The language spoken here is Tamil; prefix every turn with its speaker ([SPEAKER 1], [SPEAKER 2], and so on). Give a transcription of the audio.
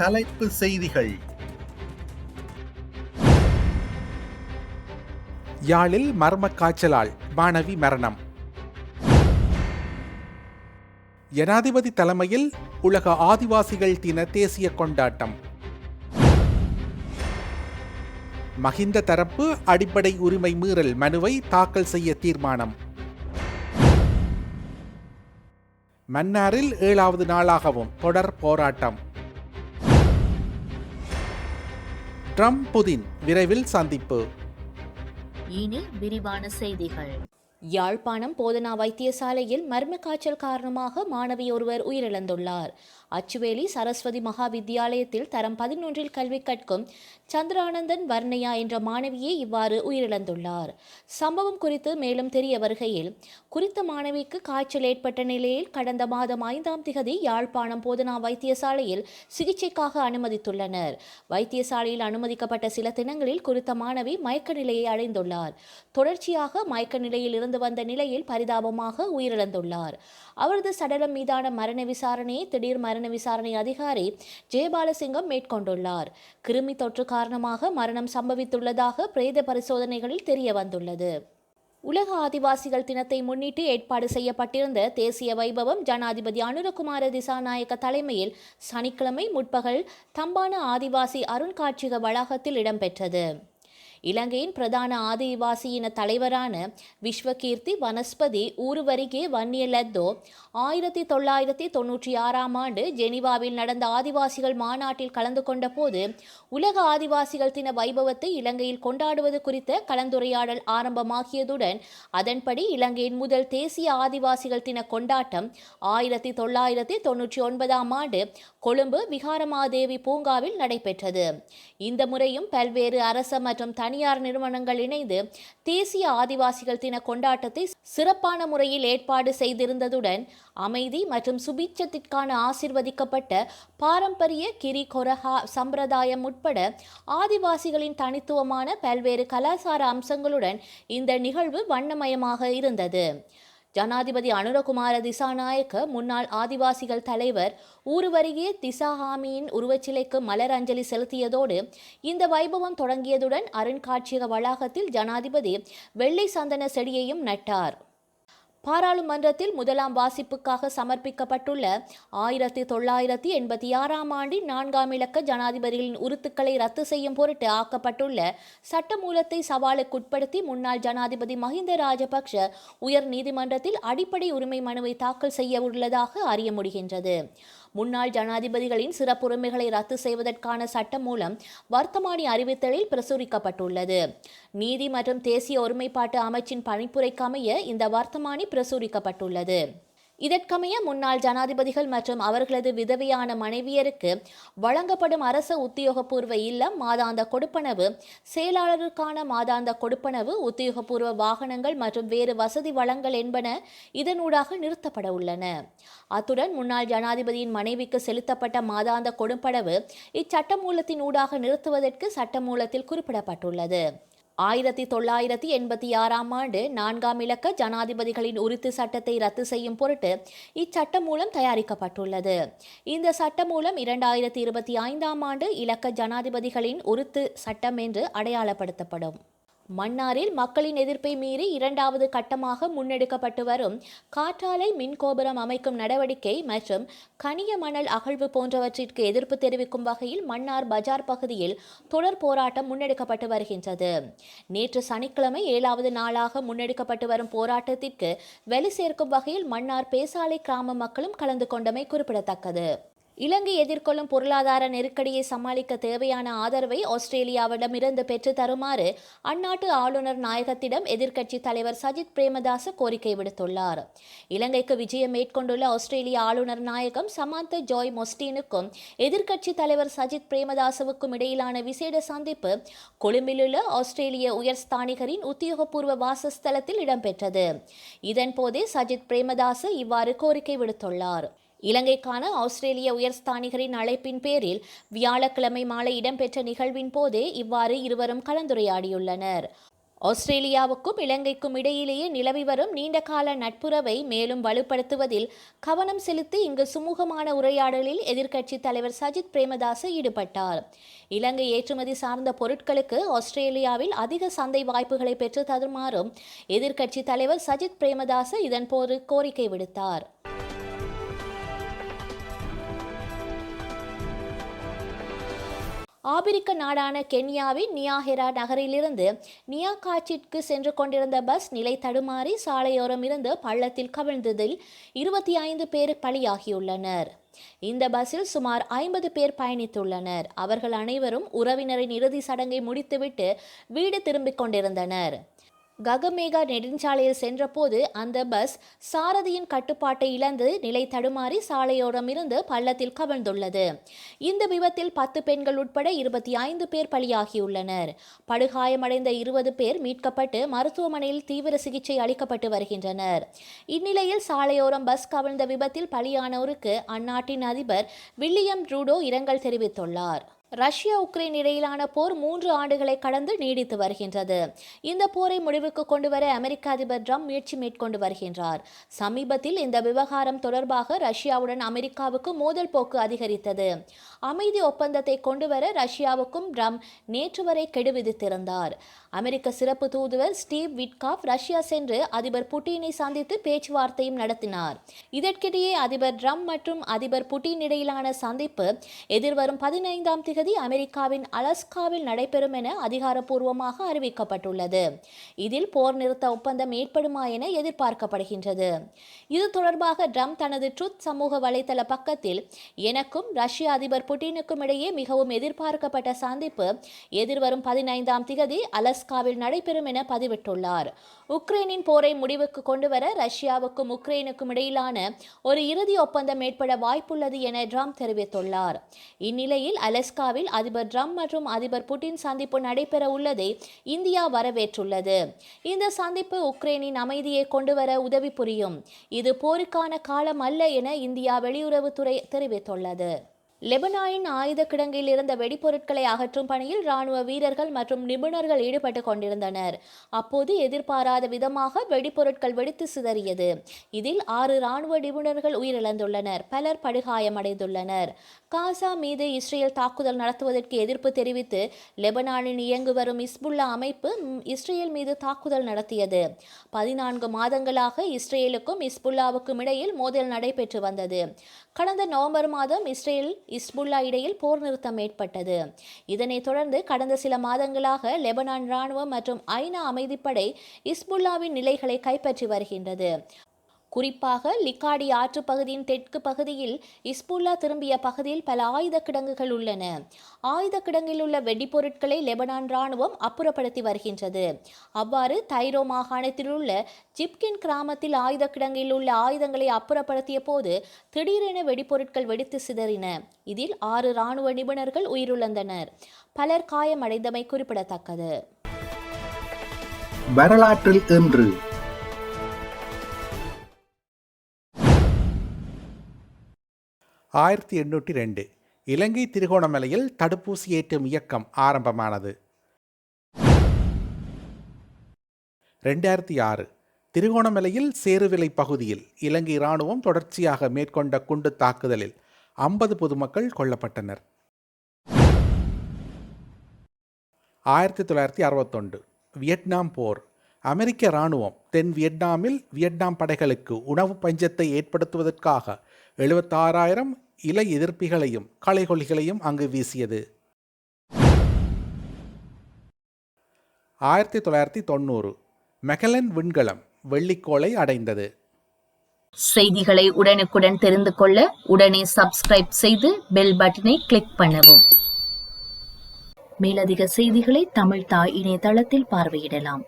[SPEAKER 1] தலைப்பு செய்திகள்.
[SPEAKER 2] யாழில் மர்ம காய்ச்சலால் மாணவி மரணம். ஜனாதிபதி தலைமையில் உலக ஆதிவாசிகள் தின தேசிய கொண்டாட்டம். மஹிந்த தரப்பு அடிப்படை உரிமை மீறல் மனுவை தாக்கல் செய்ய தீர்மானம். மன்னாரில் ஏழாவது நாளாகவும் தொடர் போராட்டம். ட்ரம்ப் புதின் விரைவில் சந்திப்பு.
[SPEAKER 3] இனி விரிவான செய்திகள்.
[SPEAKER 4] யாழ்ப்பாணம் போதனா வைத்தியசாலையில் மர்ம காய்ச்சல் காரணமாக மாணவி ஒருவர் உயிரிழந்துள்ளார். அச்சுவேலி சரஸ்வதி மகா வித்தியாலயத்தில் தரம் பதினொன்றில் கல்வி கற்கும் சந்திரானந்தன் வர்ணையா என்ற மாணவியே இவ்வாறு உயிரிழந்துள்ளார். சம்பவம் குறித்து மேலும் தெரிய வருகையில் குறித்த மாணவிக்கு காய்ச்சல் ஏற்பட்ட நிலையில் கடந்த மாதம் ஐந்தாம் திகதி யாழ்ப்பாணம் போதனா வைத்தியசாலையில் சிகிச்சைக்காக அனுமதித்துள்ளனர். வைத்தியசாலையில் அனுமதிக்கப்பட்ட சில தினங்களில் குறித்த மாணவி மயக்க நிலையை அடைந்துள்ளார். தொடர்ச்சியாக மயக்க நிலையில் இருந்து வந்த நிலையில் பரிதாபமாக உயிரிழந்துள்ளார். அவரது சடலம் மீதான மரண விசாரணையை திடீர் மரண விசாரணை அதிகாரி ஜெயபாலசிங்கம் மேற்கொண்டுள்ளார். கிருமி தொற்று காரணமாக மரணம் சம்பவித்துள்ளதாக பிரேத பரிசோதனைகளில் தெரிய வந்துள்ளது. உலக ஆதிவாசிகள் தினத்தை முன்னிட்டு ஏற்பாடு செய்யப்பட்டிருந்த தேசிய வைபவம் ஜனாதிபதி அனுரகுமார திசாநாயக்க தலைமையில் சனிக்கிழமை முற்பகல் தம்பான ஆதிவாசி அருண்காட்சியக வளாகத்தில் இடம்பெற்றது. இலங்கையின் பிரதான ஆதிவாசியின தலைவரான விஸ்வகீர்த்தி வனஸ்பதி ஊருவருகே வன்னியலத்தோ ஆயிரத்தி தொள்ளாயிரத்தி தொன்னூற்றி ஆறாம் ஆண்டு ஜெனீவாவில் நடந்த ஆதிவாசிகள் மாநாட்டில் கலந்து கொண்ட போது உலக ஆதிவாசிகள் தின வைபவத்தை இலங்கையில் கொண்டாடுவது குறித்த கலந்துரையாடல் ஆரம்பமாகியதுடன் அதன்படி இலங்கையின் முதல் தேசிய ஆதிவாசிகள் தின கொண்டாட்டம் ஆயிரத்தி தொள்ளாயிரத்தி தொன்னூற்றி ஒன்பதாம் ஆண்டு கொழும்பு விகாரமாதேவி பூங்காவில் நடைபெற்றது. இந்த முறையும் பல்வேறு அரச மற்றும் தனியார் நிறுவனங்கள் இணைந்து தேசிய ஆதிவாசிகள் தின கொண்டாட்டத்தை சிறப்பான முறையில் ஏற்பாடு செய்திருந்ததுடன் அமைதி மற்றும் சுபீட்சத்திற்கான ஆசிர்வதிக்கப்பட்ட பாரம்பரிய கிரி கொரஹா சம்பிரதாயம் உட்பட ஆதிவாசிகளின் தனித்துவமான பல்வேறு கலாச்சார அம்சங்களுடன் இந்த நிகழ்வு வண்ணமயமாக இருந்தது. ஜனாதிபதி அனுரகுமார திசாநாயக்க முன்னாள் ஆதிவாசிகள் தலைவர் ஊருவருகே திசாஹாமியின் உருவச்சிலைக்கு மலர் அஞ்சலி செலுத்தியதோடு இந்த வைபவம் தொடங்கியதுடன் அருண்காட்சியக வளாகத்தில் ஜனாதிபதி வெள்ளை சந்தன செடியையும் நட்டார். பாராளுமன்றத்தில் முதலாம் வாசிப்புக்காக சமர்ப்பிக்கப்பட்டுள்ள ஆயிரத்தி தொள்ளாயிரத்தி எண்பத்தி ஆறாம் ஆண்டின் நான்காம் இலக்க ஜனாதிபதிகளின் உறுத்துக்களை ரத்து செய்யும் பொருட்டு ஆக்கப்பட்டுள்ள சட்டமூலத்தை சவாலுக்குட்படுத்தி முன்னாள் ஜனாதிபதி மஹிந்த ராஜபக்ஷ உயர் நீதிமன்றத்தில் அடிப்படை உரிமை மனுவை தாக்கல் செய்ய உள்ளதாக அறிய முடிகின்றது. முன்னாள் ஜனாதிபதிகளின் சிறப்புரிமைகளை ரத்து செய்வதற்கான சட்டம் மூலம் வர்த்தமானி அறிவித்தலில் பிரசுரிக்கப்பட்டுள்ளது. நீதி மற்றும் தேசிய ஒருமைப்பாட்டு அமைச்சின் பணிப்புரைக்கமைய இந்த வர்த்தமானி பிரசுரிக்கப்பட்டுள்ளது. இதற்கமைய முன்னாள் ஜனாதிபதிகள் மற்றும் அவர்களது விதவையான மனைவியருக்கு வழங்கப்படும் அரச உத்தியோகபூர்வ இல்லம் மாதாந்த கொடுப்பனவு செயலாளருக்கான மாதாந்த கொடுப்பனவு உத்தியோகபூர்வ வாகனங்கள் மற்றும் வேறு வசதி வளங்கள் என்பன இதனூடாக நிறுத்தப்பட உள்ளன. அத்துடன் முன்னாள் ஜனாதிபதியின் மனைவிக்கு செலுத்தப்பட்ட மாதாந்த கொடுப்பனவு இச்சட்டமூலத்தின் ஊடாக நிறுத்துவதற்கு சட்டமூலத்தில் குறிப்பிடப்பட்டுள்ளது. ஆயிரத்தி தொள்ளாயிரத்தி எண்பத்தி ஆறாம் ஆண்டு நான்காம் இலக்க ஜனாதிபதிகளின் உரித்து சட்டத்தை ரத்து செய்யும் பொருட்டு இச்சட்டம் மூலம் தயாரிக்கப்பட்டுள்ளது. இந்த சட்டம் மூலம் இரண்டாயிரத்தி இருபத்தி ஐந்தாம் ஆண்டு இலக்க ஜனாதிபதிகளின் உருத்து சட்டம் என்று அடையாளப்படுத்தப்படும். மன்னாரில் மக்களின் எதிர்ப்பை மீறி இரண்டாவது கட்டமாக முன்னெடுக்கப்பட்டு வரும் காற்றாலை மின் கோபுரம் அமைக்கும் நடவடிக்கை மற்றும் கனிய மணல் அகழ்வு போன்றவற்றிற்கு எதிர்ப்பு தெரிவிக்கும் வகையில் மன்னார் பஜார் பகுதியில் தொடர் போராட்டம் முன்னெடுக்கப்பட்டு வருகின்றது. நேற்று சனிக்கிழமை ஏழாவது நாளாக முன்னெடுக்கப்பட்டு வரும் போராட்டத்திற்கு வெளி சேர்க்கும் வகையில் மன்னார் பேசாலை கிராம மக்களும் கலந்து கொண்டமை குறிப்பிடத்தக்கது. இலங்கை எதிர்கொள்ளும் பொருளாதார நெருக்கடியை சமாளிக்க தேவையான ஆதரவை ஆஸ்திரேலியாவிடமிருந்து பெற்று தருமாறு அந்நாட்டு ஆளுநர் நாயகத்திடம் எதிர்க்கட்சி தலைவர் சஜித் பிரேமதாச கோரிக்கை விடுத்துள்ளார். இலங்கைக்கு விஜயம் மேற்கொண்டுள்ள ஆஸ்திரேலிய ஆளுநர் நாயகம் சமாந்த ஜாய் மொஸ்டீனுக்கும் எதிர்க்கட்சி தலைவர் சஜித் பிரேமதாசவுக்கும் இடையிலான விசேட சந்திப்பு கொழும்பிலுள்ள ஆஸ்திரேலிய உயர்ஸ்தானிகரின் உத்தியோகபூர்வ வாசஸ்தலத்தில் இடம்பெற்றது. இதன்போதே சஜித் பிரேமதாச இவ்வாறு கோரிக்கை விடுத்துள்ளார். இலங்கைக்கான ஆஸ்திரேலிய உயர்ஸ்தானிகரின் அழைப்பின் பேரில் வியாழக்கிழமை மாலை இடம்பெற்ற நிகழ்வின் போதே இவ்வாறு இருவரும் கலந்துரையாடியுள்ளனர். ஆஸ்திரேலியாவுக்கும் இலங்கைக்கும் இடையிலேயே நிலவி வரும் நீண்டகால நட்புறவை மேலும் வலுப்படுத்துவதில் கவனம் செலுத்தி இங்கு சுமூகமான உரையாடலில் எதிர்க்கட்சித் தலைவர் சஜித் பிரேமதாச ஈடுபட்டார். இலங்கை ஏற்றுமதி சார்ந்த பொருட்களுக்கு ஆஸ்திரேலியாவில் அதிக சந்தை வாய்ப்புகளை பெற்று தருமாறும் எதிர்க்கட்சித் தலைவர் சஜித் பிரேமதாச இதன்போது கோரிக்கை விடுத்தார். ஆபிரிக்க நாடான கென்யாவின் நியாஹெரா நகரிலிருந்து நியாகாச்சிற்கு சென்று கொண்டிருந்த பஸ் நிலை தடுமாறி சாலையோரம் இருந்து பள்ளத்தில் கவிழ்ந்ததில் இருபத்தி ஐந்து பேர் பலியாகியுள்ளனர். இந்த பஸ்ஸில் சுமார் ஐம்பது பேர் பயணித்துள்ளனர். அவர்கள் அனைவரும் உறவினரின் இறுதி சடங்கை முடித்துவிட்டு வீடு திரும்பிக் கொண்டிருந்தனர். ககமேகா நெடுஞ்சாலையில் சென்றபோது அந்த பஸ் சாரதியின் கட்டுப்பாட்டை இழந்து நிலை தடுமாறி சாலையோரம் இருந்து பள்ளத்தில் கவிழ்ந்துள்ளது. இந்த விபத்தில் பத்து பெண்கள் உட்பட இருபத்தி ஐந்து பேர் பலியாகியுள்ளனர். படுகாயமடைந்த இருபது பேர் மீட்கப்பட்டு மருத்துவமனையில் தீவிர சிகிச்சை அளிக்கப்பட்டு வருகின்றனர். இந்நிலையில் சாலையோரம் பஸ் கவிழ்ந்த விபத்தில் பலியானோருக்கு அந்நாட்டின் அதிபர் வில்லியம் ட்ரூடோ இரங்கல் தெரிவித்துள்ளார். ரஷ்யா உக்ரைன் இடையிலான போர் மூன்று ஆண்டுகளை கடந்து நீடித்து வருகின்றது. இந்த போரை முடிவுக்கு கொண்டுவர அமெரிக்க அதிபர் ட்ரம்ப் முயற்சி மேற்கொண்டு வருகின்றார். சமீபத்தில் இந்த விவகாரம் தொடர்பாக ரஷ்யாவுடன் அமெரிக்காவுக்கு மோதல் போக்கு அதிகரித்தது. அமைதி ஒப்பந்தத்தை கொண்டுவர ரஷ்யாவுக்கும் ட்ரம்ப் நேற்று வரை கெடு விதித்திருந்தார். அமெரிக்க சிறப்பு தூதுவர் ஸ்டீவ் விட்காஃப் ரஷ்யா சென்று அதிபர் புட்டினை சந்தித்து பேச்சுவார்த்தையும் நடத்தினார். இதற்கிடையே அதிபர் ட்ரம்ப் மற்றும் அதிபர் புட்டின் இடையிலான சந்திப்பு எதிர்வரும் பதினைந்தாம் திகதி அமெரிக்காவின் அலஸ்காவில் நடைபெறும் என அதிகாரப்பூர்வமாக அறிவிக்கப்பட்டுள்ளது. இதில் போர் நிறுத்த ஒப்பந்தம் ஏற்படுமா என எதிர்பார்க்கப்படுகின்றது. இது தொடர்பாக ட்ரம்ப் தனது ட்ருத் சமூக வலைதள பக்கத்தில் எனக்கும் ரஷ்ய அதிபர் புட்டினுக்கும் இடையே மிகவும் எதிர்பார்க்கப்பட்ட சந்திப்பு எதிர்வரும் பதினைந்தாம் திகதி அலஸ்காவில் நடைபெறும் என பதிவிட்டுள்ளார். உக்ரைனின் போரை முடிவுக்கு கொண்டுவர ரஷ்யாவுக்கும் உக்ரைனுக்கும் இடையிலான ஒரு இறுதி ஒப்பந்தம் ஏற்பட வாய்ப்புள்ளது என ட்ரம்ப் தெரிவித்துள்ளார். இந்நிலையில் அலஸ்காவில் அதிபர் ட்ரம்ப் மற்றும் அதிபர் புட்டின் சந்திப்பு நடைபெற உள்ளதை இந்தியா வரவேற்றுள்ளது. இந்த சந்திப்பு உக்ரைனின் அமைதியை கொண்டுவர உதவி புரியும். இது போருக்கான காலம் அல்ல என இந்தியா வெளியுறவுத்துறை தெரிவித்துள்ளது. லெபனானின் ஆயுத கிடங்கில் இருந்த வெடிப்பொருட்களை அகற்றும் பணியில் ராணுவ வீரர்கள் மற்றும் நிபுணர்கள் ஈடுபட்டு கொண்டிருந்தனர். அப்போது எதிர்பாராத விதமாக வெடிப்பொருட்கள் வெடித்து சிதறியது. இதில் ஆறு ராணுவ நிபுணர்கள் உயிரிழந்துள்ளனர். பலர் படுகாயமடைந்துள்ளனர். காசா மீது இஸ்ரேல் தாக்குதல் நடத்துவதற்கு எதிர்ப்பு தெரிவித்து லெபனானில் இயங்கு வரும் இஸ்புல்லா அமைப்பு இஸ்ரேல் மீது தாக்குதல் நடத்தியது. பதினான்கு மாதங்களாக இஸ்ரேலுக்கும் இஸ்புல்லாவுக்கும் இடையில் மோதல் நடைபெற்று வந்தது. கடந்த நவம்பர் மாதம் இஸ்ரேல் இஸ்புல்லா இடையில் போர் நிறுத்தம் ஏற்பட்டது. இதனைத் தொடர்ந்து கடந்த சில மாதங்களாக லெபனான் ராணுவம் மற்றும் ஐநா அமைதிப்படை இஸ்புல்லாவின் நிலைகளை கைப்பற்றி வருகின்றது. குறிப்பாக லிக்காடி ஆற்று பகுதியின் தெற்கு பகுதியில் இஸ்புல்லா திரும்பிய பகுதியில் பல ஆயுத கிடங்குகள் உள்ளன. ஆயுத கிடங்கில் உள்ள வெடிப்பொருட்களை லெபனான் ராணுவம் அப்புறப்படுத்தி வருகின்றது. அவ்வாறு தைரோ மாகாணத்தில் உள்ள ஜிப்கின் கிராமத்தில் ஆயுத கிடங்கில் உள்ள ஆயுதங்களை அப்புறப்படுத்திய போது திடீரென வெடிப்பொருட்கள் வெடித்து சிதறின. இதில் ஆறு ராணுவ நிபுணர்கள் உயிரிழந்தனர். பலர் காயமடைந்தமை குறிப்பிடத்தக்கது.
[SPEAKER 1] வரலாற்றில் இன்று
[SPEAKER 2] ஆயிரத்தி எண்ணூற்றி ரெண்டு. இலங்கை திருகோணமலையில் தடுப்பூசி ஏற்றும் இயக்கம் ஆரம்பமானது. ரெண்டாயிரத்தி ஆறு. திருகோணமலையில் சேருவிலை பகுதியில் இலங்கை இராணுவம் தொடர்ச்சியாக மேற்கொண்ட குண்டு தாக்குதலில் ஐம்பது பொதுமக்கள் கொல்லப்பட்டனர். ஆயிரத்தி தொள்ளாயிரத்தி அறுபத்தொன்று. வியட்நாம் போர். அமெரிக்க இராணுவம் தென் வியட்நாமில் வியட்நாம் படைகளுக்கு உணவு பஞ்சத்தை ஏற்படுத்துவதற்காக எழுபத்தாறாயிரம் இலை எதிர்ப்பிகளையும் களைகொல்லிகளையும் அங்கு வீசியது. ஆயிரத்தி தொள்ளாயிரத்தி தொண்ணூறு மெகலன் விண்கலம் வெள்ளிக்கோளை அடைந்தது.
[SPEAKER 3] செய்திகளை உடனுக்குடன் தெரிந்து கொள்ள உடனே சப்ஸ்கிரைப் செய்து பெல் பட்டனை கிளிக் பண்ணவும். மேலதிக செய்திகளை தமிழ் தாய் இணையதளத்தில் பார்வையிடலாம்.